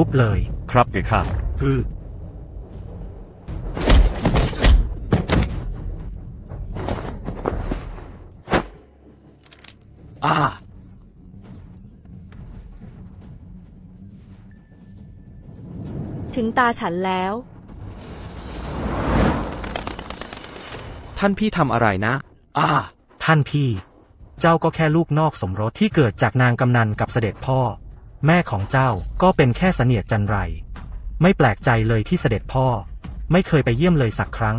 ทุบเลย ครับเพคะคืออ่าถึงตาฉันแล้ว ท่านพี่ทำอะไรนะ อ่า ท่านพี่ เจ้าก็แค่ลูกนอกสมรสที่เกิดจากนางกำนันกับเสด็จพ่อ แม่ของเจ้าก็เป็นแค่เสนียดจันไร ไม่แปลกใจเลยที่เสด็จพ่อ ไม่เคยไปเยี่ยมเลยสักครั้ง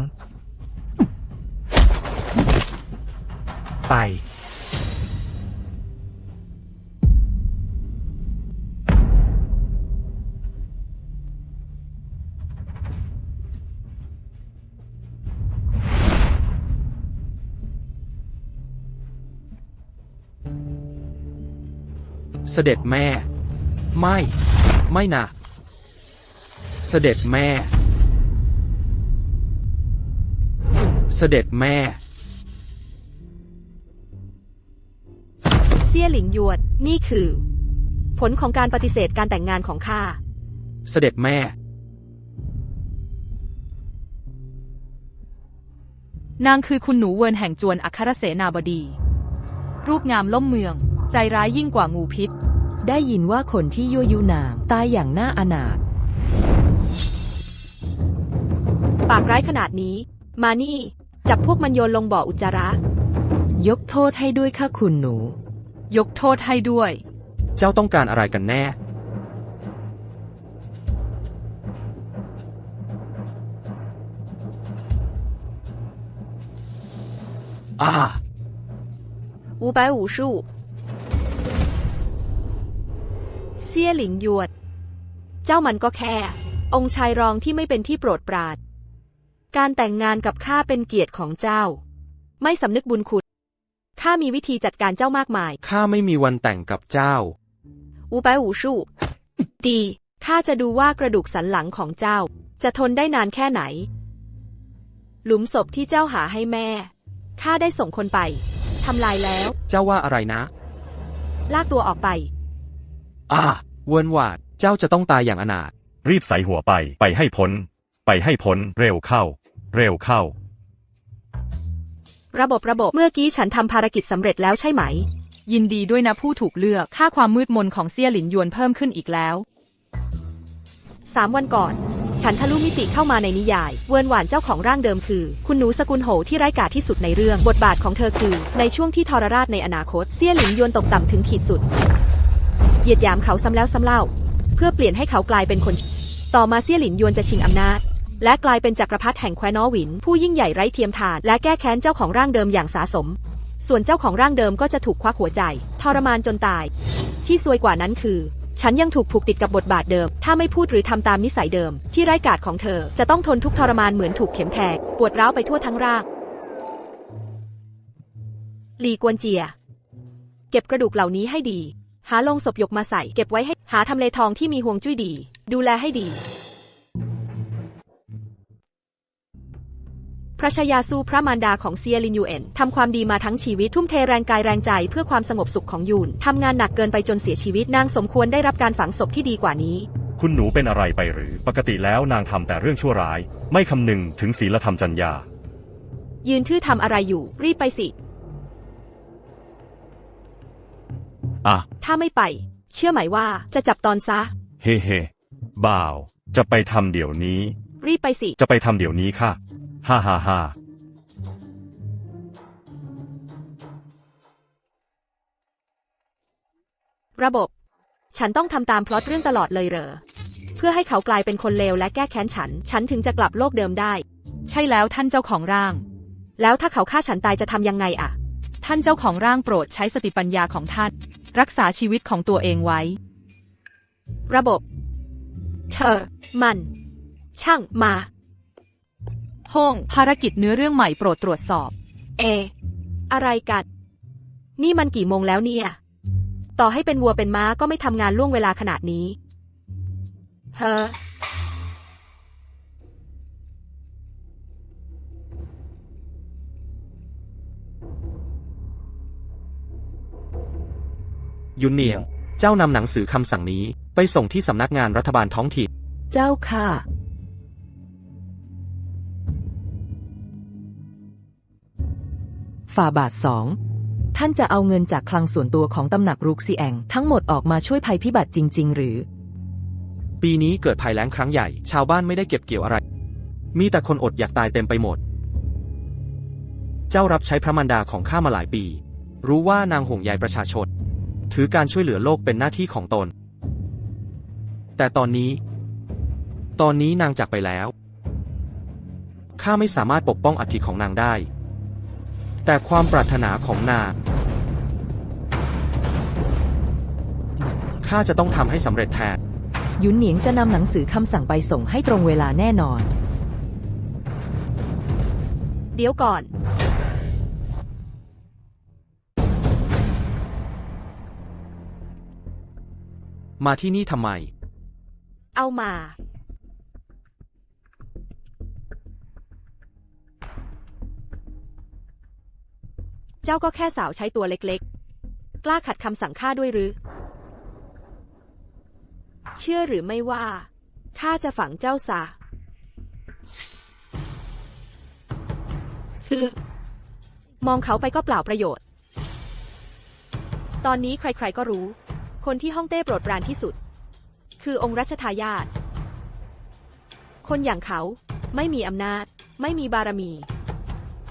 ไป เสด็จแม่ ไม่ ไม่นะ เสด็จแม่ เสด็จแม่ เซี่ยหลิงหยวด นี่คือ ผลของการปฏิเสธการแต่งงานของข้า เสด็จแม่ นางคือคุณหนูเวิร์นแห่งจวนอัครเสนาบดี รูปงามล่มเมือง ใจร้ายยิ่งกว่างูพิษ ได้ยินว่าคนที่ยั่วยุนางตายอย่างน่าอนาถ ปากร้ายขนาดนี้ มานี่ จับพวกมันโยนลงบ่ออุจจาระ ยกโทษให้ด้วยค่ะคุณหนู ยกโทษให้ด้วย เจ้าต้องการอะไรกันแน่ อ่า 五百五十五 ตี้ยหลิงหยวด เจ้ามันก็แค่ องค์ชายรองที่ไม่เป็นที่โปรดปรานการแต่งงานกับข้าเป็นเกียรติของเจ้า ไม่สำนึกบุญคุณข้ามีวิธีจัดการเจ้ามากมาย ข้าไม่มีวันแต่งกับเจ้าอูไปอูชู่ดีข้าจะดูว่ากระดูกสันหลังของเจ้า จะทนได้นานแค่ไหน หลุมศพที่เจ้าหาให้แม่ข้าได้ส่งคนไปทำลายแล้ว เจ้าว่าอะไรนะ ลากตัวออกไป อ่า เวิร์นหวาด เจ้าจะต้องตายอย่างอนาถ รีบใส่หัวไป ไปให้พ้น ไปให้พ้น เร็วเข้า เร็วเข้า ระบบระบบเมื่อกี้ฉันทำภารกิจสำเร็จแล้วใช่ไหม ยินดีด้วยนะผู้ถูกเลือก ค่าความมืดมนของเซี่ยหลินหยวนเพิ่มขึ้นอีกแล้ว สามวันก่อน ฉันทะลุมิติเข้ามาในนิยาย เวิร์นหวานเจ้าของร่างเดิมคือ คุณหนูสกุลโหที่ไร้ายกาจที่สุดในเรื่อง บทบาทของเธอคือ ในช่วงที่ทรราชในอนาคต เซี่ยหลินยวนตกต่ำถึงขีดสุด เหยียดหยามเขาซ้ำแล้วซ้ำเล่า เพื่อเปลี่ยนให้เขากลายเป็นคน ต่อมาเซี่ยหลินยวนจะชิงอำนาจ และกลายเป็นจักรพรรดิแห่งแคว้นอหวิน ผู้ยิ่งใหญ่ไร้เทียมทาน และแก้แค้นเจ้าของร่างเดิมอย่างสาสม ส่วนเจ้าของร่างเดิมก็จะถูกควักหัวใจ ทรมานจนตาย ที่ซวยกว่านั้นคือ ฉันยังถูกผูกติดกับบทบาทเดิม ถ้าไม่พูดหรือทำตามนิสัยเดิม ที่ไร้กาจของเธอ จะต้องทนทุกทรมานเหมือนถูกเข็มแทงปวดร้าวไปทั่วทั้งร่างหลีกวนเจีย เก็บกระดูกเหล่านี้ให้ดี หาลงศพยกมาใส่เก็บไว้ให้หาทำเลทองที่มีห่วงจุ้ยดี ดูแลให้ดี พระชายาซูพระมารดาของเซียลินยูเอ็นทำความดีมาทั้งชีวิตทุ่มเทแรงกายแรงใจเพื่อความสงบสุขของยูนทำงานหนักเกินไปจนเสียชีวิตนางสมควรได้รับการฝังศพที่ดีกว่านี้คุณหนูเป็นอะไรไปหรือปกติแล้วนางทำแต่เรื่องชั่วร้าย ไม่คำนึงถึงศีลธรรมจรรยายืนทื่อทำอะไรอยู่ รีบไปสิ อะ ถ้าไม่ไป เชื่อไหมว่าจะจับตอนซะ เฮ้เฮ้บ่าว จะไปทำเดี๋ยวนี้ รีบไปสิ จะไปทำเดี๋ยวนี้ค่ะ ฮ่าฮ่าฮ่าระบบ ฉันต้องทำตามพล็อตเรื่องตลอดเลยเหรอ เพื่อให้เขากลายเป็นคนเลวและแก้แค้นฉัน ฉันถึงจะกลับโลกเดิมได้ ใช่แล้วท่านเจ้าของร่าง แล้วถ้าเขาฆ่าฉันตายจะทำยังไงอะท่านเจ้าของร่างโปรดใช้สติปัญญาของท่าน รักษาชีวิตของตัวเองไว้ ระบบ เธอ มัน ช่างมา ห้องภารกิจเนื้อเรื่องใหม่โปรดตรวจสอบ เอ อะไรกัน นี่มันกี่โมงแล้วเนี่ย ต่อให้เป็นวัวเป็นม้าก็ไม่ทำงานล่วงเวลาขนาดนี้ เฮ้อ ยุนเนียง เจ้านำหนังสือคำสั่งนี้ไปส่งที่สำนักงานรัฐบาลท้องถิ่น เจ้าค่ะ ฝ่าบาทสอง ท่านจะเอาเงินจากคลังส่วนตัวของตำหนักรุกซีแองทั้งหมดออกมาช่วยภัยพิบัติจริง ๆ หรือ ปีนี้เกิดภัยแล้งครั้งใหญ่ ชาวบ้านไม่ได้เก็บเกี่ยวอะไร มีแต่คนอดอยากตายเต็มไปหมด เจ้ารับใช้พระมารดาของข้ามาหลายปี รู้ว่านางห่วงใยประชาชน ถือการช่วยเหลือโลกเป็นหน้าที่ของตน แต่ตอนนี้ ตอนนี้นางจากไปแล้ว ข้าไม่สามารถปกป้องอัฐิของนางได้ แต่ความปรารถนาของนาง ข้าจะต้องทำให้สำเร็จแทน หยุนเหนียงจะนำหนังสือคำสั่งไปส่งให้ตรงเวลาแน่นอน เดี๋ยวก่อน มาที่นี่ทำไม เอามา เจ้าก็แค่สาวใช้ตัวเล็กๆ กล้าขัดคำสั่งข้าด้วยหรือ เชื่อหรือไม่ว่า ข้าจะฝังเจ้าซะคือ มองเขาไปก็เปล่าประโยชน์ ตอนนี้ใครๆก็รู้ คนที่ห้องเต้โปรดปรานที่สุด คือองค์รัชทายาทคนอย่างเขาไม่มีอำนาจ ไม่มีบารมี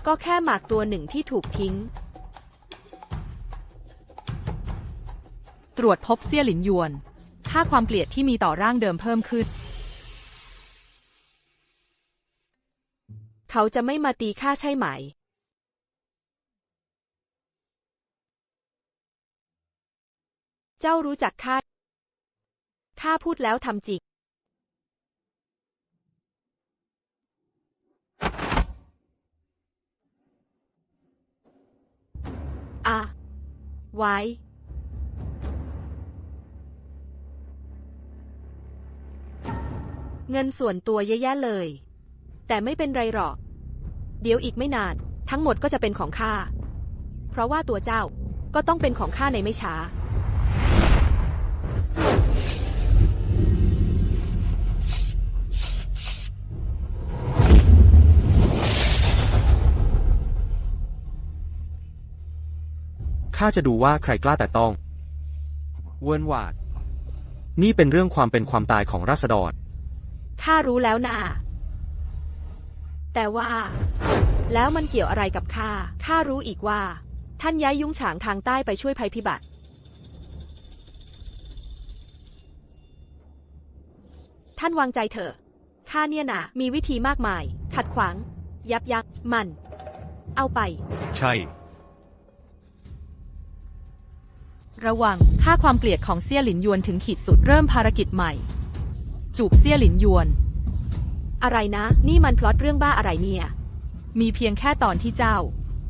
ก็แค่หมากตัวหนึ่งที่ถูกทิ้ง ตรวจพบเซี่ยหลินยวน ค่าความเกลียดที่มีต่อร่างเดิมเพิ่มขึ้น เขาจะไม่มาตีข้าใช่ไหม เจ้ารู้จักข้า ข้าพูดแล้วทำจริง อะ ไว้ เงินส่วนตัวแย่ๆเลย แต่ไม่เป็นไรหรอก เดี๋ยวอีกไม่นาน ทั้งหมดก็จะเป็นของข้า เพราะว่าตัวเจ้าก็ต้องเป็นของข้าในไม่ช้า ข้าจะดูว่าใครกล้าแต่ต้องเวิร์นวาด นี่เป็นเรื่องความเป็นความตายของราษฎร ข้ารู้แล้วนะแต่ว่า แล้วมันเกี่ยวอะไรกับข้า ข้ารู้อีกว่า ท่านย้ายยุ้งฉางทางใต้ไปช่วยภัยพิบัติ ท่านวางใจเถอะ ข้าเนี่ยนะมีวิธีมากมาย ขัดขวาง ยับยั้งมัน เอาไป ใช่ ระวัง ค่าความเกลียดของเซี่ยหลินหยวนถึงขีดสุดเริ่มภารกิจใหม่ จูบเซี่ยหลินหยวน อะไรนะ นี่มันพล็อตเรื่องบ้าอะไรเนี่ย มีเพียงแค่ตอนที่เจ้า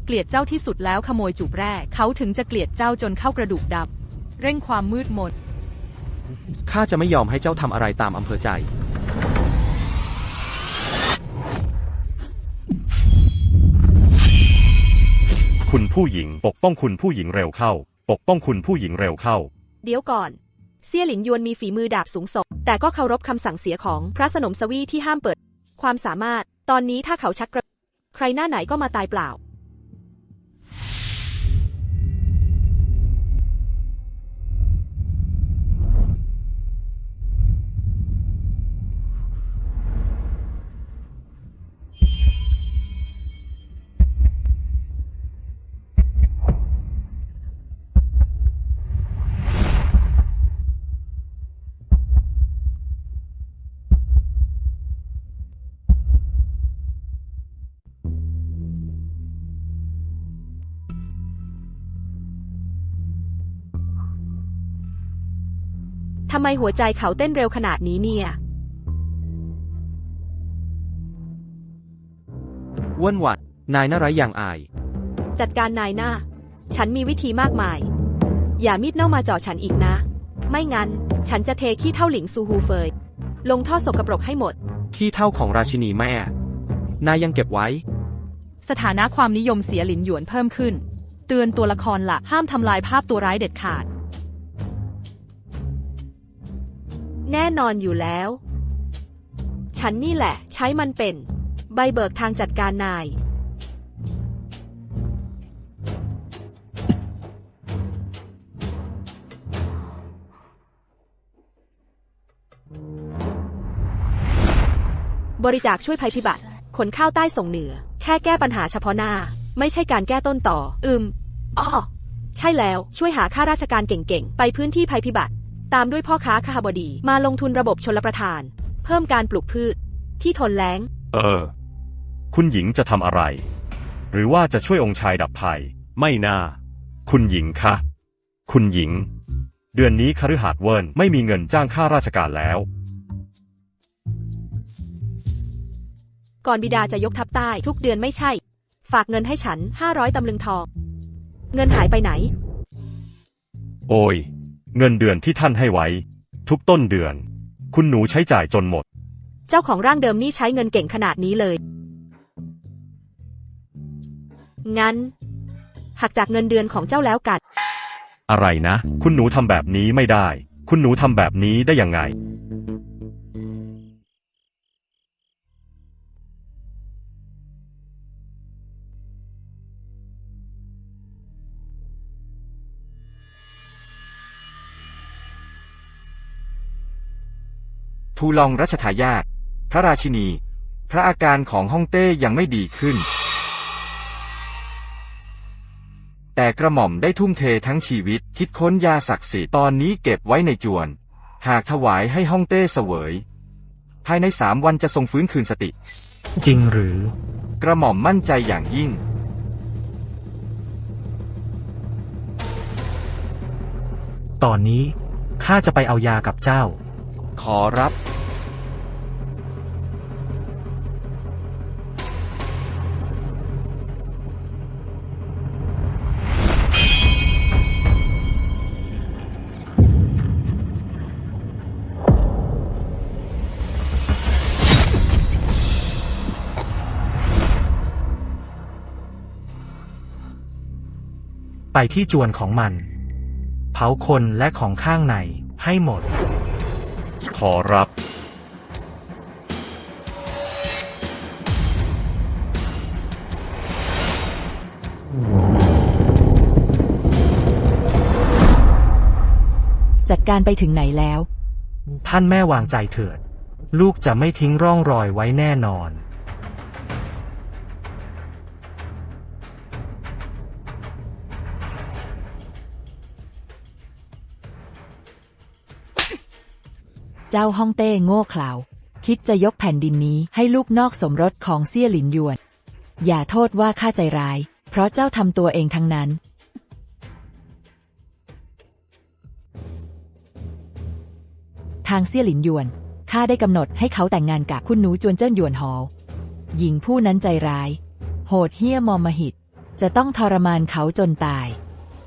เกลียดเจ้าที่สุดแล้วขโมยจูบแรก เขาถึงจะเกลียดเจ้าจนเข้ากระดูกดำเร่งความมืดมนข้าจะไม่ยอมให้เจ้าทำอะไรตามอำเภอใจ คุณผู้หญิงปกป้องคุณผู้หญิงเร็วเข้า ปกป้องคุณผู้หญิงเร็วเข้า เดี๋ยวก่อน เซี่ยหลินยวนมีฝีมือดาบสูงส่งแต่ก็เคารพคำสั่งเสียของพระสนมสวีที่ห้ามเปิด ความสามารถ ตอนนี้ถ้าเขาชักกระ ใครหน้าไหนก็มาตายเปล่า ไมหัวใจเขาเต้นเร็วขนาดนี้เนี่ยเวิร์นวาดนายน่าไร้อย่างอาย จัดการนายหน้า ฉันมีวิธีมากมาย อย่ามีดเน่ามาจ่อฉันอีกนะ ไม่งั้น ฉันจะเทขี้เท่าหลิงซูฮูเฟย ลงท่อสกปรกให้หมด ขี้เท่าของราชินีแม่ นายยังเก็บไว้ สถานะความนิยมเสียหลินหยวนเพิ่มขึ้น เตือนตัวละครหลักห้ามทำลายภาพตัวร้ายเด็ดขาด แน่นอนอยู่แล้ว ฉันนี่แหละ ใช้มันเป็น ใบเบิกทางจัดการนาย บริจาคช่วยภัยพิบัติ ขนข้าวใต้ส่งเหนือ แค่แก้ปัญหาเฉพาะหน้า ไม่ใช่การแก้ต้นต่อ อืมอ้อใช่แล้วช่วยหาข้าราชการเก่งๆ ไปพื้นที่ภัยพิบัติ ตามด้วยพ่อค้าคาบดีมาลงทุนระบบชลประทาน เพิ่มการปลูกพืช ที่ทนแล้ง เออ คุณหญิงจะทำอะไร หรือว่าจะช่วยองค์ชายดับภัย ไม่น่า คุณหญิงคะ คุณหญิง เดือนนี้คฤหาสน์เวิร์นไม่มีเงินจ้างข้าราชการแล้ว ก่อนบิดาจะยกทัพใต้ทุกเดือนไม่ใช่ ฝากเงินให้ฉัน500ตำลึงทอง เงินหายไปไหน โอ้ย เงินเดือนที่ท่านให้ไว้ ทุกต้นเดือน คุณหนูใช้จ่ายจนหมด เจ้าของร่างเดิมนี่ใช้เงินเก่งขนาดนี้เลย งั้น หักจากเงินเดือนของเจ้าแล้วกัดอะไรนะ คุณหนูทำแบบนี้ไม่ได้ คุณหนูทำแบบนี้ได้ยังไง ทูลองรัชทายาทพระราชินี พระอาการของฮ่องเต้ยังไม่ดีขึ้น แต่กระหม่อมได้ทุ่มเททั้งชีวิตคิดค้นยาศักดิ์สิทธิ์ตอนนี้เก็บไว้ในจวน หากถวายให้ฮ่องเต้เสวย ภายในสามวันจะทรงฟื้นคืนสติ จริงหรือ กระหม่อมมั่นใจอย่างยิ่ง ตอนนี้ข้าจะไปเอายากับเจ้า ขอรับ ไปที่จวนของมัน เผาคนและของข้างในให้หมด ขอรับ จัดการไปถึงไหนแล้ว ท่านแม่วางใจเถิด ลูกจะไม่ทิ้งร่องรอยไว้แน่นอน เจ้าฮ่องเต้โง่เขลาคิดจะยกแผ่นดินนี้ให้ลูกนอกสมรสของเซี่ยหลินหยวน อย่าโทษว่าข้าใจร้าย เพราะเจ้าทำตัวเองทั้งนั้น ทางเซี่ยหลินหยวนข้าได้กำหนดให้เขาแต่งงานกับคุณหนูจวนเจิ้นหยวนหอ หญิงผู้นั้นใจร้าย โหดเหี้ยมอมหิต จะต้องทรมานเขาจนตาย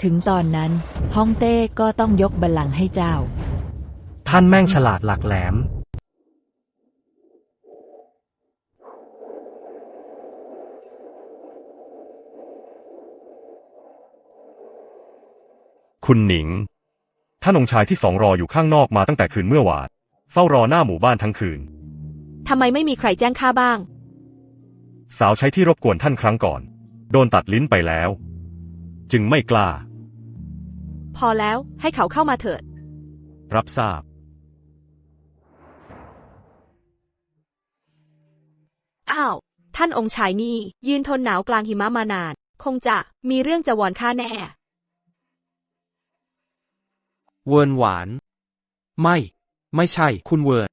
ถึงตอนนั้นฮ่องเต้ก็ต้องยกบัลลังก์ให้เจ้า ท่านแม่งฉลาดหลักแหลมคุณหนิง ท่านองค์ชายที่สองรออยู่ข้างนอกมาตั้งแต่คืนเมื่อวาน เฝ้ารอหน้าหมู่บ้านทั้งคืน ทำไมไม่มีใครแจ้งข้าบ้าง สาวใช้ที่รบกวนท่านครั้งก่อน โดนตัดลิ้นไปแล้ว จึงไม่กล้า พอแล้วให้เขาเข้ามาเถิด รับทราบ อ้าว ท่านองค์ชายนี่ ยืนทนหนาวกลางหิมะมานาน คงจะมีเรื่องจะวอนข้าแน่ เวิร์นหวาน ไม่ ไม่ใช่ คุณเวิร์น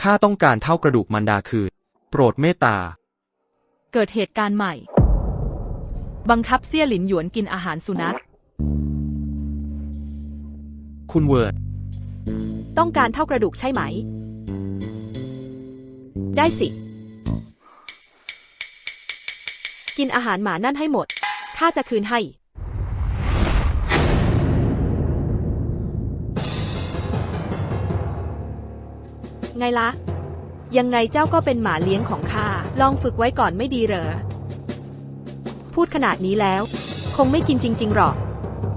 ข้าต้องการเท่ากระดูกมันดาคืน โปรดเมตตา เกิดเหตุการณ์ใหม่ บังคับเซี่ยหลินหยวนกินอาหารสุนัข คุณเวิร์นต้องการเท่ากระดูกใช่ไหม ได้สิ กินอาหารหมานั่นให้หมด ข้าจะคืนให้ ไงล่ะ ยังไงเจ้าก็เป็นหมาเลี้ยงของข้า ลองฝึกไว้ก่อนไม่ดีเหรอ พูดขนาดนี้แล้ว คงไม่กินจริง ๆ หรอก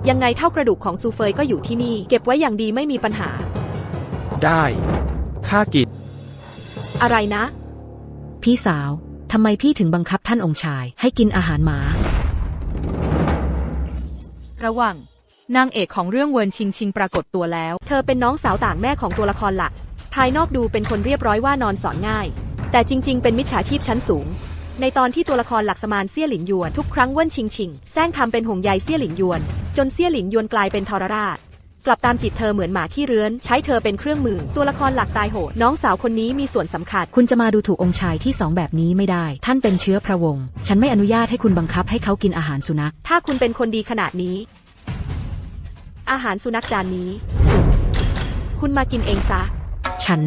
ยังไงเท่ากระดูกของซูเฟยก็อยู่ที่นี่ เก็บไว้อย่างดีไม่มีปัญหา ได้ ข้ากิน อะไรนะ พี่สาว ทำไมพี่ถึงบังคับท่านองค์ชาย ให้กินอาหารหมา ระหว่างนางเอกของเรื่องเวินชิงชิงปรากฏตัวแล้ว เธอเป็นน้องสาวต่างแม่ของตัวละครหลัก ภายนอกดูเป็นคนเรียบร้อยว่านอนสอนง่าย แต่จริง ๆ เป็นมิจฉาชีพชั้นสูง ในตอนที่ตัวละครหลักสมานเซี่ยหลินยวนทุกครั้งเว่นชิงชิงแซงทำเป็นห่วงใยเซี่ยหลินยวน จนเซี่ยหลินยวนกลายเป็นทรราช กลับตามจีบเธอเหมือนหมาขี้เรื้อน ใช้เธอเป็นเครื่องมือ ตัวละครหลักตายโหดน้องสาวคนนี้มีส่วนสำคัญ คุณจะมาดูถูกองค์ชายที่สองแบบนี้ไม่ได้ ท่านเป็นเชื้อพระวงศ์ฉันไม่อนุญาตให้คุณบังคับให้เขากินอาหารสุนัข ถ้าคุณเป็นคนดีขนาดนี้ อาหารสุนัขจานนี้ คุณมากินเองซะ ฉัน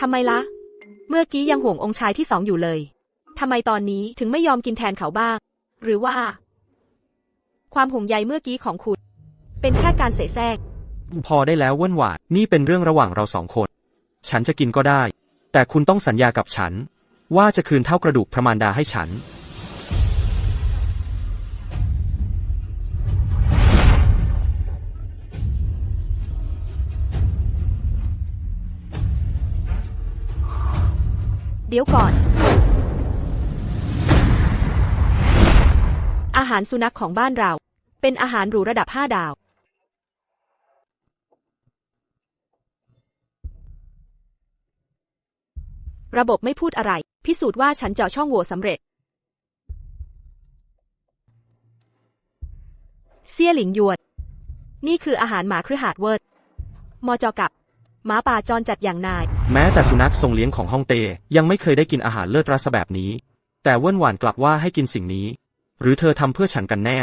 ทำไมละ่ะ เมื่อกี้ยังห่วงองค์ชายที่สองอยู่เลยทำไมตอนนี้ถึงไม่ยอมกินแทนเขาบ้าง หรือว่า ความห่วงใยเมื่อกี้ของคุณ เป็นแค่การเสแสร้ง พอได้แล้วเว้นหวาดนี่เป็นเรื่องระหว่างเราสองคน ฉันจะกินก็ได้ แต่คุณต้องสัญญากับฉัน ว่าจะคืนเท่ากระดูกพระมารดาให้ฉัน เดี๋ยวก่อน อาหารสุนัขของบ้านเรา เป็นอาหารหรูระดับ 5 ดาว ระบบไม่พูดอะไร พิสูจน์ว่าฉันเจาะช่องโหว่สำเร็จ เซี่ยหลิงหยวน นี่คืออาหารหมาครือหาดเวิร์ดมอจอกับหมาป่าจรจัดอย่างนาย แม้แต่สุนัขทรงเลี้ยงของฮ่องเต้ยังไม่เคยได้กินอาหารเลิศรสแบบนี้ แต่เว้นหวานกลับว่าให้กินสิ่งนี้ หรือเธอทำเพื่อฉันกันแน่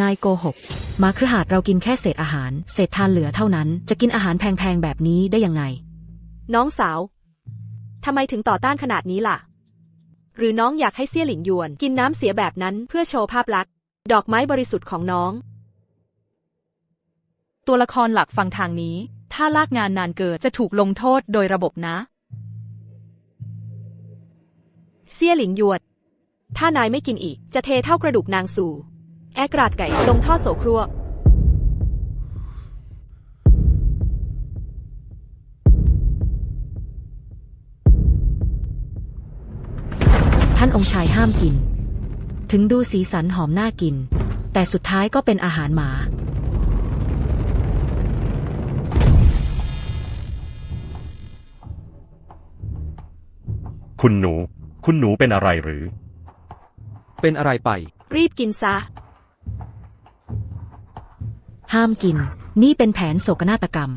นายโกหก มาครหาดเรากินแค่เศษอาหาร เศษทานเหลือเท่านั้น จะกินอาหารแพงๆแบบนี้ได้ยังไง น้องสาว ทำไมถึงต่อต้านขนาดนี้ล่ะ หรือน้องอยากให้เซี่ยหลิงหยวน กินน้ำเสียแบบนั้นเพื่อโชว์ภาพลักษณ์ ดอกไม้บริสุทธิ์ของน้อง ตัวละครหลักฟังทางนี้ ถ้าลากงานนานเกินจะถูกลงโทษโดยระบบนะเซี่ยหลิงหยวน ถ้านายไม่กินอีก จะเทเท่ากระดูกนางสู่ แอกราดไก่ลงท่อโสครัวท่านองค์ชายห้ามกิน ถึงดูสีสันหอมน่ากิน แต่สุดท้ายก็เป็นอาหารหมา คุณหนู คุณหนูเป็นอะไรหรือ เป็นอะไรไป รีบกินซะ ห้ามกิน นี่เป็นแผนโศกนาฏกรรม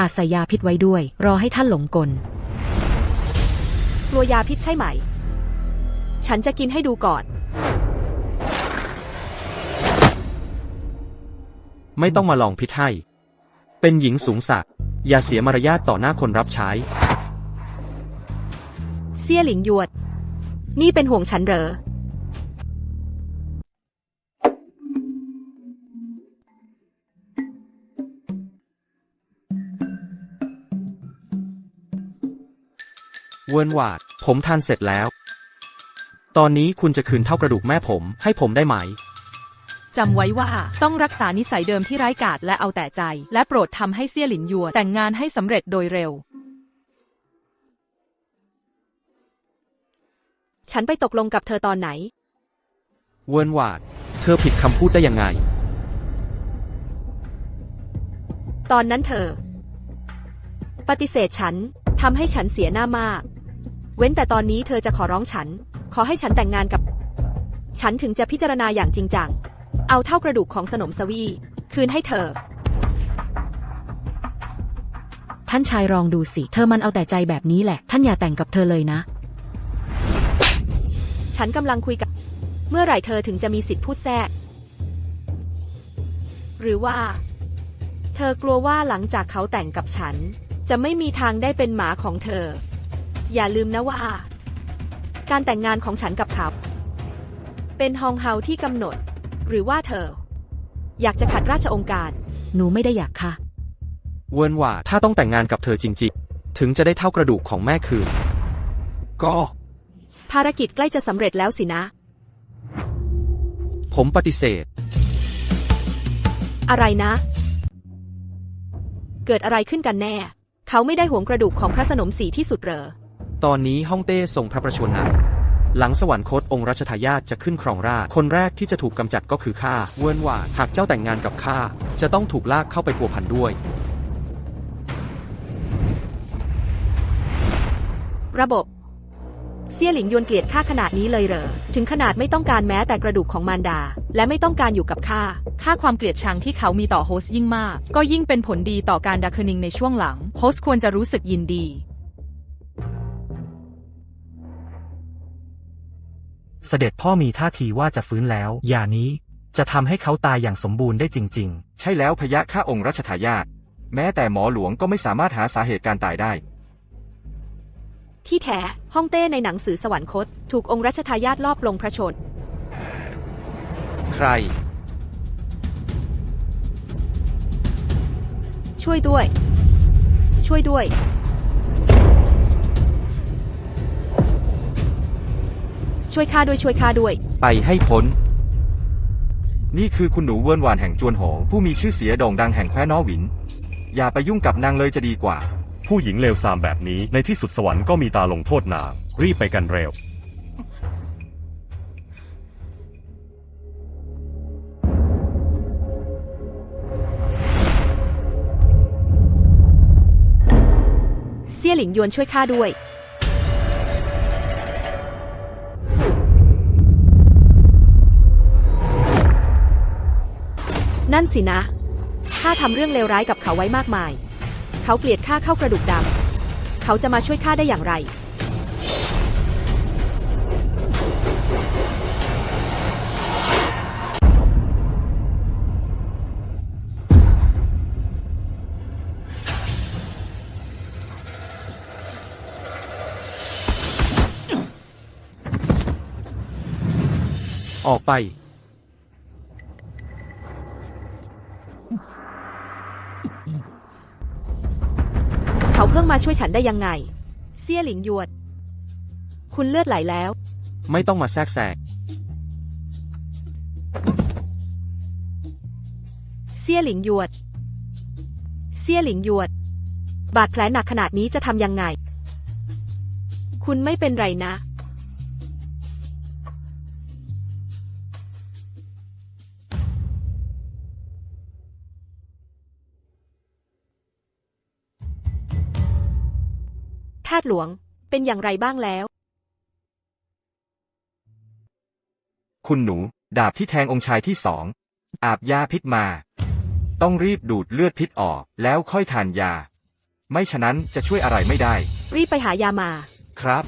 อาศัยยาพิษไว้ด้วย รอให้ท่านหลงกล กลัวยาพิษใช่ไหม ฉันจะกินให้ดูก่อน ไม่ต้องมาลองพิษให้ เป็นหญิงสูงศักดิ์อย่าเสียมารยาทต่อหน้าคนรับใช้ เซี่ยหลิงหยวนนี่เป็นห่วงฉันเหรอ เวิร์นหวาด ผมทานเสร็จแล้ว ตอนนี้คุณจะคืนเท่ากระดูกแม่ผมให้ผมได้ไหม จำไว้ว่าต้องรักษานิสัยเดิมที่ร้ายกาจและเอาแต่ใจ และโปรดทำให้เซี่ยหลินหยวนแต่งงานให้สำเร็จโดยเร็ว ฉันไปตกลงกับเธอตอนไหน เวิร์นหวาด เธอผิดคำพูดได้ยังไง ตอนนั้นเธอ ปฏิเสธฉันทำให้ฉันเสียหน้ามาก เว้นแต่ตอนนี้เธอจะขอร้องฉัน ขอให้ฉันแต่งงานกับ ฉันถึงจะพิจารณาอย่างจริงจัง เอาเท่ากระดูกของสนมสวี คืนให้เธอ ท่านชายลองดูสิ เธอมันเอาแต่ใจแบบนี้แหละ ท่านอย่าแต่งกับเธอเลยนะ ฉันกำลังคุยกับ เมื่อไหร่เธอถึงจะมีสิทธิ์พูดแทรก หรือว่า เธอกลัวว่าหลังจากเขาแต่งกับฉัน จะไม่มีทางได้เป็นหมาของเธอ อย่าลืมนะว่า การแต่งงานของฉันกับเขา เป็นฮองเฮาที่กำหนด หรือว่าเธอ อยากจะขัดราชองค์การ หนูไม่ได้อยากค่ะ เวิร์นหวาดถ้าต้องแต่งงานกับเธอจริงๆ ถึงจะได้เท่ากระดูกของแม่คืน ก็ ภารกิจใกล้จะสำเร็จแล้วสินะ ผมปฏิเสธ อะไรนะ เกิดอะไรขึ้นกันแน่ เขาไม่ได้หวงกระดูกของพระสนมสีที่สุดเหรอ ตอนนี้ฮ่องเต้ทรงพระประชวรหนักหลังสวรรคตองค์รัชทายาทจะขึ้นครองราชคนแรกที่จะถูกกำจัดก็คือข้าเวินหว่าหากเจ้าแต่งงานกับข้าจะต้องถูกลากเข้าไปพัวพันด้วย ระบบ เซี่ยหลิงยวนเกลียดข้าขนาดนี้เลยเหรอ ถึงขนาดไม่ต้องการแม้แต่กระดูกของมารดา และไม่ต้องการอยู่กับข้า ค่าความเกลียดชังที่เขามีต่อโฮสยิ่งมาก ก็ยิ่งเป็นผลดีต่อการดาเคอนิงในช่วงหลัง โฮสควรจะรู้สึกยินดี เสด็จพ่อมีท่าทีว่าจะฟื้นแล้วอย่านี้ จะทำให้เขาตายอย่างสมบูรณ์ได้จริงใช่แล้วพยะข้าองค์รัชทายาทแม้แต่หมอหลวงก็ไม่สามารถหาสาเหตุการตายได้ ที่แท้ฮ่องเต้ในหนังสือสวรรคต ถูกองค์รัชทายาทลอบลงพระชน ใคร ช่วยด้วย ช่วยด้วย ช่วยข้าด้วยช่วยข้าด้วย ไปให้พ้น นี่คือคุณหนูเวิร์นหวานแห่งจวนโหงผู้มีชื่อเสียงโด่งดังแห่งแคว้นน้อหวิน อย่าไปยุ่งกับนางเลยจะดีกว่า ผู้หญิงเลวทรามแบบนี้ในที่สุดสวรรค์ก็มีตาลงโทษนางรีบไปกันเร็วเซี่ยหลิงยวนช่วยข้าด้วย นั่นสินะ ข้าทำเรื่องเลวร้ายกับเขาไว้มากมาย เขาเกลียดข้าเข้ากระดูกดำ เขาจะมาช่วยข้าได้อย่างไร ออกไป มาช่วยฉันได้ยังไง เซี่ยหลิงยวนคุณเลือดไหลแล้ว ไม่ต้องมาแทรกแซงเซี่ยหลิงหยวด เซี่ยหลิงหยวด บาดแผลหนักขนาดนี้จะทำยังไง คุณไม่เป็นไรนะาสหลวง เป็นอย่างไรบ้างแล้ว คุณหนู ดาบที่แทงองค์ชายที่สอง อาบยาพิษมา ต้องรีบดูดเลือดพิษออก แล้วค่อยทานยา ไม่ฉะนั้นจะช่วยอะไรไม่ได้ รีบไปหายามา ครับ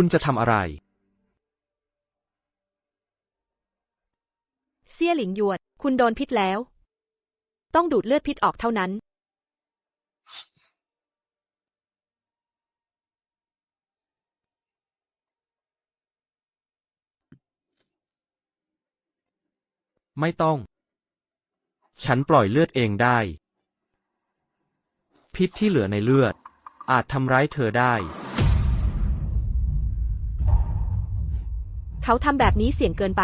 คุณจะทำอะไร เซี่ยหลิงหยวด คุณโดนพิษแล้ว ต้องดูดเลือดพิษออกเท่านั้น ไม่ต้อง ฉันปล่อยเลือดเองได้ พิษที่เหลือในเลือด อาจทำร้ายเธอได้ เขาทำแบบนี้เสี่ยงเกินไป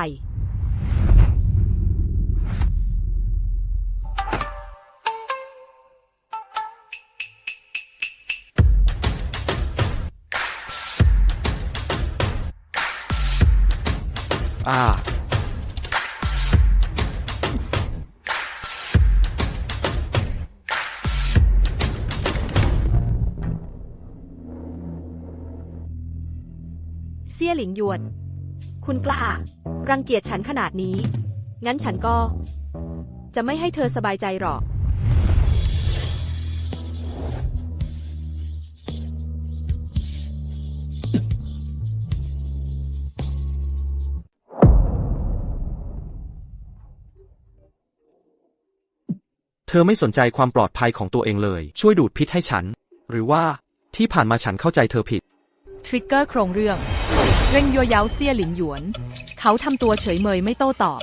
อ่า เซี่ยหลิงหยวด คุณกล้ารังเกียจฉันขนาดนี้ งั้นฉันก็ จะไม่ให้เธอสบายใจหรอก เธอไม่สนใจความปลอดภัยของตัวเองเลย ช่วยดูดพิษให้ฉัน หรือว่าที่ผ่านมาฉันเข้าใจเธอผิด ทริกเกอร์โครงเรื่อง เร่งยัวเย้าเซี่ยหลิงหยวน เขาทำตัวเฉยเมยไม่โต้ตอบ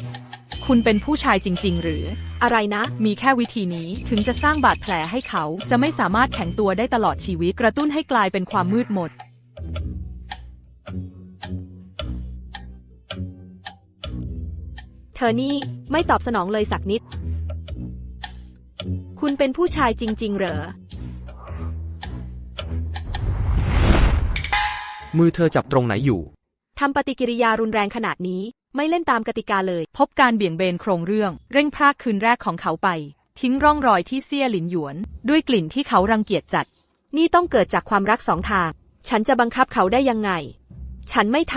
คุคุณเป็นผู้ชายจริง ๆ หรือ อะไรนะ มีแค่วิธีนี้ถึงจะสร้างบาดแผลให้เขาจะไม่สามารถแข็งตัวได้ตลอดชีวิตกระตุ้นให้กลายเป็นความมืดมนเธอนี่ไม่ตอบสนองเลยสักนิด คุณเป็นผู้ชายจริง ๆ เหรอ มือเธอจับตรงไหนอยู่ ทำปฏิกิริยารุนแรงขนาดนี้ ไม่เล่นตามกติกาเลย พบการเบี่ยงเบนโครงเรื่อง เร่งพรากคืนแรกของเขาไป ทิ้งร่องรอยที่เซี่ยหลินหยวน ด้วยกลิ่นที่เขารังเกียจจัด นี่ต้องเกิดจากความรักสองทาง ฉันจะบังคับเขาได้ยังไง ฉันไม่ท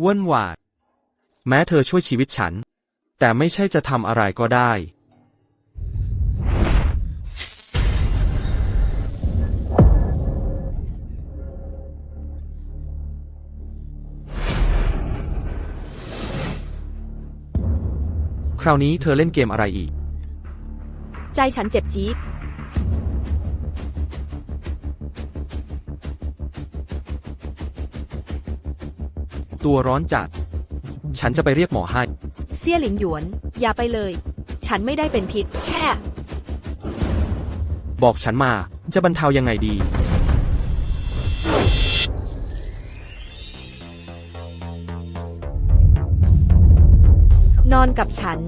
เว้นหวาด แม้เธอช่วยชีวิตฉัน แต่ไม่ใช่จะทำอะไรก็ได้ คราวนี้เธอเล่นเกมอะไรอีกำใจฉันเจ็บจี๊ด ตัวร้อนจัด ฉันจะไปเรียกหมอให้ เซี่ยหลินหยวน อย่าไปเลย ฉันไม่ได้เป็นพิษ แค่ บอกฉันมา จะบรรเทายังไงดี อนกับฉัน